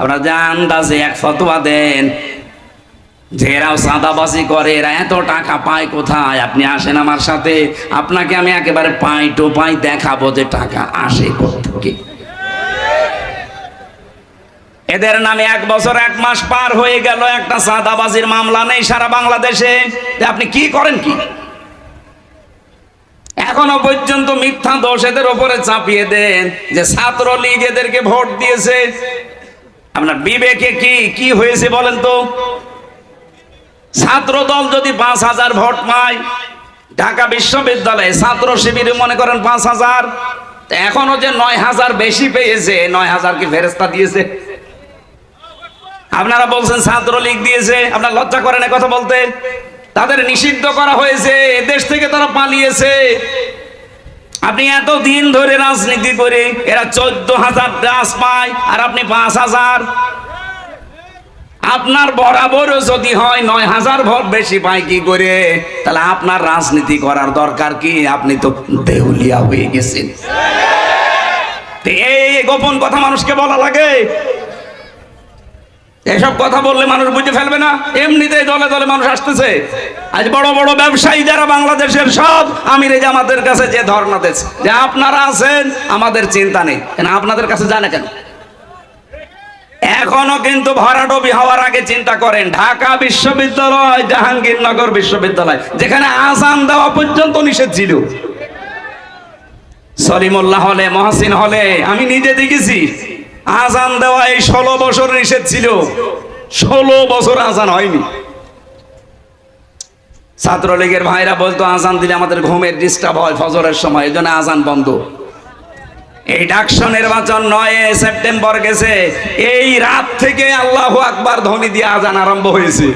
আপনারা যে আন্দাজে এক ফতোয়া দেন, যে এরাও চাঁদাবাজি করে, এরা এত টাকা পায় কোথায়? আপনি আসেন আমার সাথে, আপনাকে আমি একেবারে পাই টো পাই দেখাবো যে টাকা আসে কোথেকে এদের নামে এক বছর এক মাস পার হয়ে গেল, একটা চাঁদাবাজির মামলা নেই সারা বাংলাদেশে। আপনি কি করেন কি? এখনও পর্যন্ত মিথ্যা দোষ এদের ওপরে চাপিয়ে দেন যে ছাত্র লীগ এদেরকে ভোট দিয়েছে। আপনার বিবেকে কি কি হয়েছে বলেন তো? ছাত্র দল যদি পাঁচ হাজার ভোট পায়, ঢাকা বিশ্ববিদ্যালয়ে ছাত্র শিবিরে মনে করেন পাঁচ হাজার এখনও যে নয় হাজার বেশি পেয়েছে, নয় হাজার কি ফেরেস্তা দিয়েছে? আপনারা বলছেন ছাত্রলীগ দিয়েছে, আপনার লজ্জা করেন কথা বলতে? তাদের নিষিদ্ধ করা হয়েছে দেশ থেকে তারা পালিয়েছে। আপনি এত দিন ধরে রাজনীতি করে এরা চোদ্দ হাজার দাস পায় আর আপনি পাঁচ হাজার আপনার বরাবরও যদি হয় নয় হাজার ভোট বেশি পায় কি করে? তাহলে আপনার রাজনীতি করার দরকার কি? আপনি তো দেউলিয়া হয়ে গেছেন। এই গোপন কথা মানুষকে বলা লাগে। এসব কথা বললে মানুষ বুঝে ফেলবে না। এমনিতেই দলে দলে মানুষ আসতেছে। আজ বড় বড় ব্যবসায়ী যারা বাংলাদেশের সব আমির জামাতের কাছে যে ধর্ণা দিচ্ছে যে আপনারা আছেন, আমাদের চিন্তা নেই। কেন, আপনাদের কাছে জানে কেন? এখনও কিন্তু ভরাডবি হওয়ার আগে চিন্তা করেন, ঢাকা বিশ্ববিদ্যালয় জাহাঙ্গীরনগর বিশ্ববিদ্যালয়, যেখানে আসান দেওয়া পর্যন্ত নিষেধ ছিল। সলিমুল্লাহ হলে, মহাসিন হলে, আমি নিজে দেখেছি আজান দেওয়া এই ষোলো বছর নিষেধ ছিল। ষোলো বছর আজান হয়নি। ছাত্রলীগের ভাইরা বলতো, আজান দিলে আমাদের ঘুমের ডিস্টার্ব হয় ফজরের সময়, এই জন্য আজান বন্ধ। এই ডাকসো নির্বাচন নয় সেপ্টেম্বর গেছে। এই রাত থেকে আল্লাহ আকবার ধ্বনি দিয়ে আজান আরম্ভ হয়েছে।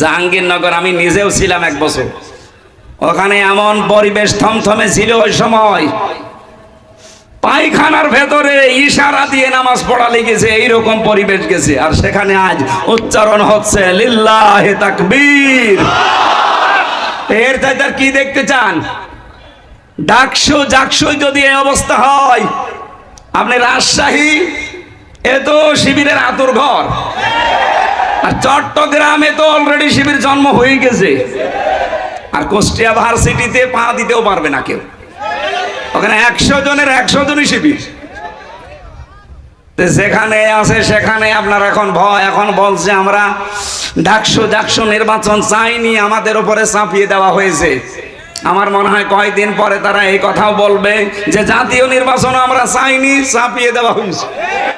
জাহাঙ্গীরনগর আমি নিজেও ছিলাম এক বছর। ওখানে এমন পরিবেশ থমথমে ছিল ওই সময়। পায়খানার ভেতরে ইশারা দিয়ে নামাজ পড়া লেগেছে, এইরকম পরিবেশ গেছে। আর সেখানে আজ উচ্চারণ হচ্ছে, লিল্লাহে তাকবীর। এর চাইতে কি দেখতে চান? ডাকসু জাকসু যদি এই অবস্থা হয়, আপনি রাজশাহী, এ তো শিবিরের আতুর ঘর। আর চট্টগ্রামে তো অলরেডি শিবির জন্ম হয়ে গেছে। আর কুষ্টিয়া ভার্সিটিতে পা দিতেও পারবে না কেউ। ওখানে একশো জনের একশো জনই শিবির। যেখানে আছে সেখানে আপনার এখন ভয়, এখন বলছে আমরা ডাকশো ডাকশো নির্বাচন চাইনি, আমাদের উপরে চাপিয়ে দেওয়া হয়েছে। আমার মনে হয় কয়েকদিন পরে তারা এই কথাও বলবে যে জাতীয় নির্বাচন আমরা চাইনি, চাপিয়ে দেওয়া হয়েছে।